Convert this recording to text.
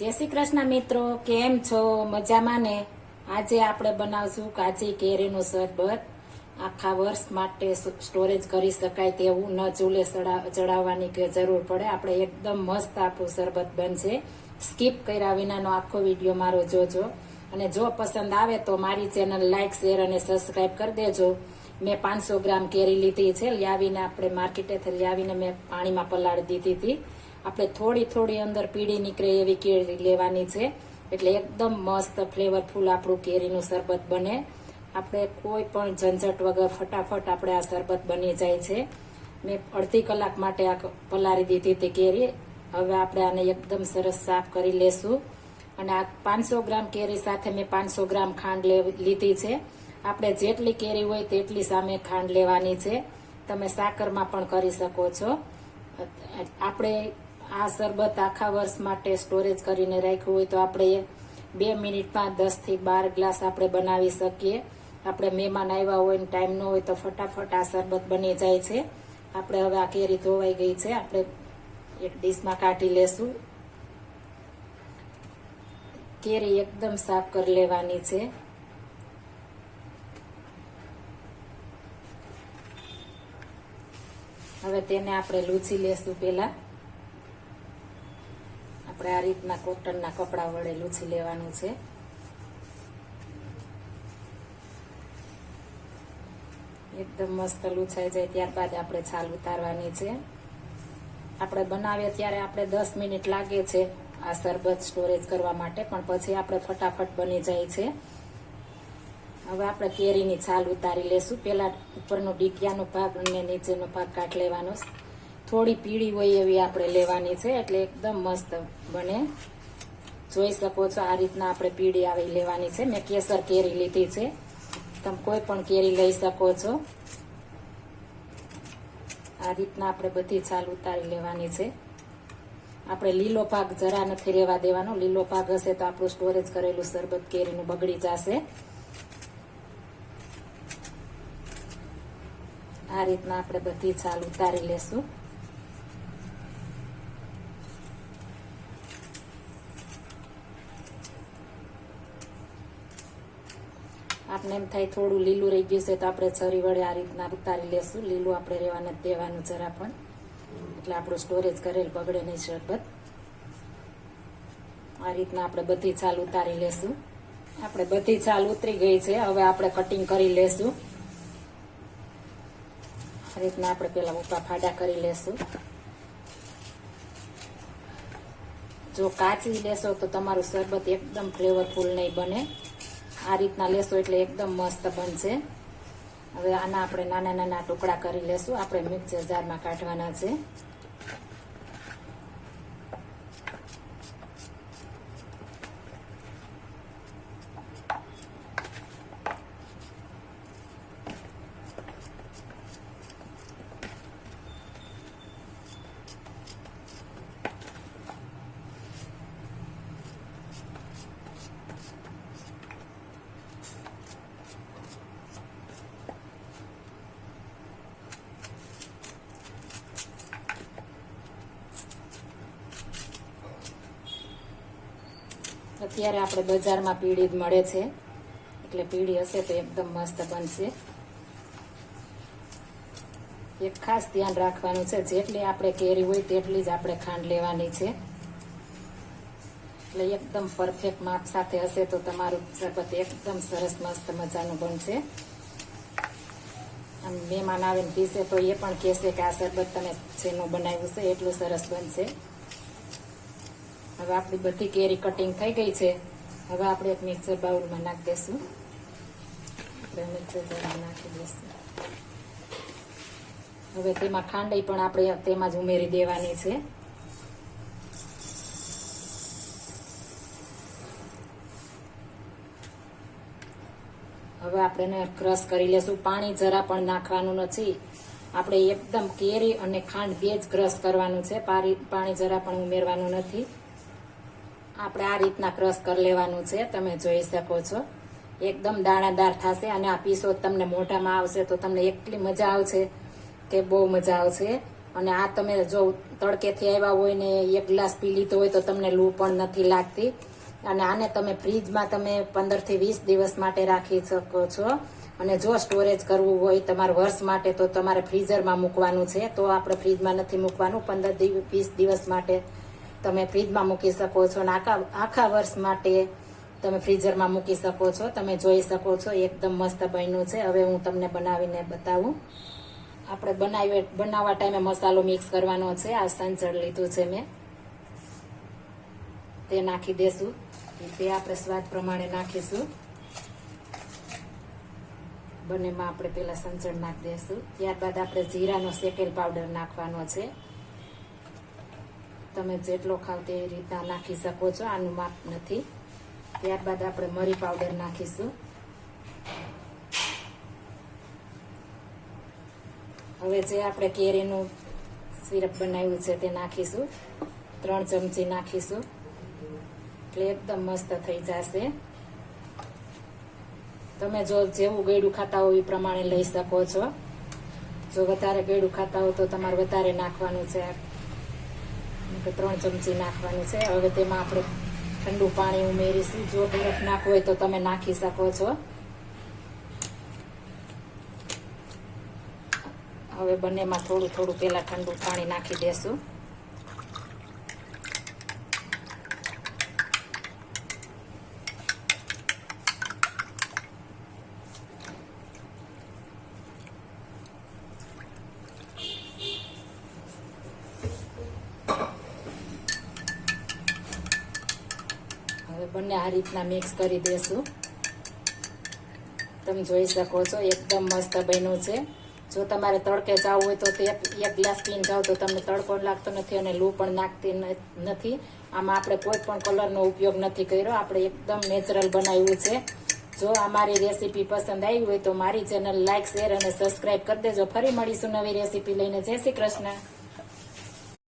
જય શ્રી કૃષ્ણ મિત્રો, કેમ છો? મજામાં ને? આજે આપણે બનાવશું કાચી કેરીનું શરબત આખા વર્ષ માટે સ્ટોરેજ કરી શકાય તેવું ન ચૂલે ચડા- ચડાવવાની જરૂર પડે. આપણે એકદમ મસ્ત આપણું શરબત બનશે. સ્કીપ કર્યા વિનાનો આખો વીડિયો મારો જોજો. અને જો પસંદ આવે તો મારી ચેનલ લાઇક શેર અને સબસ્ક્રાઇબ કરી દેજો. મેં પાંચસો ગ્રામ કેરી લીધી છે. લાવીને આપણે માર્કેટેથી લાવીને મેં પાણીમાં પલાળી દીધી હતી. આપણે થોડી થોડી અંદર પીળી નીકળે એવી કેરી લેવાની છે. એટલે એકદમ મસ્ત ફ્લેવરફુલ આપણું કેરીનું શરબત બને. આપણે કોઈ પણ ઝંઝટ વગર ફટાફટ આપણે આ શરબત બની જાય છે. મેં અડધી કલાક માટે આ પલારી દીધી હતી કેરી. હવે આપણે આને એકદમ સરસ સાફ કરી લેશું. અને આ પાંચસો ગ્રામ કેરી સાથે મેં પાંચસો ગ્રામ ખાંડ લીધી છે. આપણે જેટલી કેરી હોય તેટલી સામે ખાંડ લેવાની છે. તમે સાકરમાં પણ કરી શકો છો. આપણે આ શરબત આખા વર્ષ માટે સ્ટોરેજ કરીને રાખ્યું હોય તો આપણે બે મિનિટમાં દસથી બાર ગ્લાસ આપણે બનાવી શકીએ. આપણે મહેમાન આવ્યા હોય ને ટાઈમ ન હોય તો ફટાફટ આ શરબત બની જાય છે. આપણે હવે આ કેરી ધોવાઈ ગઈ છે. આપણે એક ડીશમાં કાઢી લેશું. કેરી એકદમ સાફ કરી લેવાની છે. હવે તેને આપણે લૂછી લેશું પેલા આ રીતના કોટનના કપડા વડે લૂછી લેવાનું છે. એકદમ મસ્ત લૂછાઈ જાય ત્યારબાદ આપણે છાલ ઉતારવાની છે. આપણે બનાવીએ ત્યારે આપણે દસ મિનિટ લાગે છે આ શરબત સ્ટોરેજ કરવા માટે, પણ પછી આપણે ફટાફટ બની જાય છે. હવે આપણે કેરીની છાલ ઉતારી લેશું. પેલા ઉપરનો ડીટિયાનો ભાગ અને નીચેનો ભાગ કાઢ લેવાનો. થોડી પીળી હોય એવી આપણે લેવાની છે, એટલે એકદમ મસ્ત બને. જોઈ શકો છો આ રીતના આપણે પીળી આવી લેવાની છે. મેં કેસર કેરી લીધી છે. તમે કોઈ પણ કેરી લઈ શકો છો. આ રીતના આપણે બધી છાલ ઉતારી લેવાની છે. આપણે લીલો ભાગ જરા નથી રહેવા દેવાનો. લીલો ભાગ હશે તો આપણું સ્ટોરેજ કરેલું શરબત કેરીનું બગડી જશે. આ રીતના આપણે બધી છાલ ઉતારી લેશું. આપણે એમ થાય થોડું લીલું રહી ગયું છે તો આપણે છરી વડે આ રીતના ઉતારી લેશું. લીલું આપણે રહેવા નથી દેવાનું જરા પણ. એટલે આપણું સ્ટોરેજ કરેલ બગડે નહીં શરબત. આ રીતના આપણે બધી છાલ ઉતારી લેશું. આપણે બધી છાલ ઉતરી ગઈ છે. હવે આપણે કટિંગ કરી લેશું. આ રીતના આપણે પેલા ઉપા ફાડા કરી લેશું. જો કાચી લેશો તો તમારું શરબત એકદમ ફ્લેવરફુલ નહીં બને. આ રીતના લેશો એટલે એકદમ મસ્ત બનશે. હવે આના આપણે નાના નાના ટુકડા કરી લેશું. આપણે મિક્સર જારમાં કાઢવાના છે. અત્યારે આપણે બજારમાં પીળી જ મળે છે. એટલે પીળી હશે તો એકદમ મસ્ત બનશે. એક ખાસ ધ્યાન રાખવાનું છે, જેટલી આપણે કેરી હોય તેટલી જ આપણે ખાંડ લેવાની છે. એટલે એકદમ પરફેક્ટ માપ સાથે હશે તો તમારું શરબત એકદમ સરસ મસ્ત મજાનું બનશે. આમ મહેમાન આવે ને પીશે તો એ પણ કહેશે કે આ શરબત તમે જેનું બનાવ્યું છે એટલું સરસ બનશે. હવે આપણી બધી કેરી કટિંગ થઈ ગઈ છે. હવે આપણે એક મિક્સર બાઉલમાં નાખી દઈશું મિક્સર બાઉલમાં નાખી દઈશું હવે તેમાં ખાંડઈ પણ આપણે તેમાં જ ઉમેરી દેવાની છે. હવે આપણે ક્રશ કરી લેશું. પાણી જરા પણ નાખવાનું નથી. આપણે એકદમ કેરી અને ખાંડ બે જ ક્રશ કરવાનું છે. પાણી જરા પણ ઉમેરવાનું નથી. આપણે આ રીતના ક્રશ કરી લેવાનું છે, તમે જોઈ શકો છો. એકદમ દાણાદાર થશે અને આ પીસો તમને મોઢામાં આવશે તો તમને એટલી મજા આવશે કે બહુ મજા આવશે. અને આ તમે જો તડકેથી આવ્યા હોય ને એક ગ્લાસ પી લીધો હોય તો તમને લૂ પણ નથી લાગતી. અને આને તમે ફ્રીજમાં તમે પંદરથી વીસ દિવસ માટે રાખી શકો છો. અને જો સ્ટોરેજ કરવું હોય તમારે વર્ષ માટે તો તમારે ફ્રીઝરમાં મૂકવાનું છે, તો આપણે ફ્રીજમાં નથી મૂકવાનું. પંદર વીસ દિવસ માટે તમે ફ્રીજમાં મૂકી શકો છો અને આખા આખા વર્ષ માટે તમે ફ્રીઝરમાં મૂકી શકો છો. તમે જોઈ શકો છો, એકદમ મસ્ત બન્યું છે. હવે હું તમને બનાવીને બતાવું. આપણે બનાવી બનાવવા ટાઈમે મસાલો મિક્સ કરવાનો છે. આ સંચળ લીધું છે મેં. તે નાખી દેશું. તે આપણે સ્વાદ પ્રમાણે નાખીશું. બંનેમાં આપણે પેલા સંચળ નાખી દઈશું ત્યારબાદ આપણે જીરાનો શેકેલ પાવડર નાખવાનો છે. તમે જેટલો ખાવ તે રીતના નાખી શકો છો. આનું માપ નથી. ત્યારબાદ આપણે મરી પાવડર નાખીશું. હવે જે આપણે કેરીનું સિરપ બનાવ્યું છે તે નાખીશું. ત્રણ ચમચી નાખીશું. એટલે એકદમ મસ્ત થઈ જશે. તમે જો જેવું ગળ્યું ખાતા હોય એ પ્રમાણે લઈ શકો છો. જો વધારે ગળ્યું ખાતા હો તો તમારે વધારે નાખવાનું છે. ત્રણ ચમચી નાખવાની છે. હવે તેમાં આપણે ઠંડુ પાણી ઉમેરીશું. જો બરફ નાખવું હોય તો તમે નાખી શકો છો. હવે બંનેમાં થોડું થોડું પહેલાં ઠંડુ પાણી નાખી દેશું. હવે બંને આ રીતના મિક્સ કરી દેશું. તમે જોઈ શકો છો, એકદમ મસ્ત બન્યું છે. જો તમારે તડકે જવું હોય તો એક ગ્લાસ પીને જાઓ તો તમને તડકો લાગતો નથી અને લૂ પણ નાખતી નથી. આમાં આપણે કોઈ પણ કલરનો ઉપયોગ નથી કર્યો. આપણે એકદમ નેચરલ બનાવ્યું છે. જો અમારી રેસીપી પસંદ આવી હોય તો મારી ચેનલ લાઇક શેર અને સબસ્ક્રાઇબ કરી દેજો. ફરી મળીશું નવી રેસીપી લઈને. જય શ્રી કૃષ્ણ.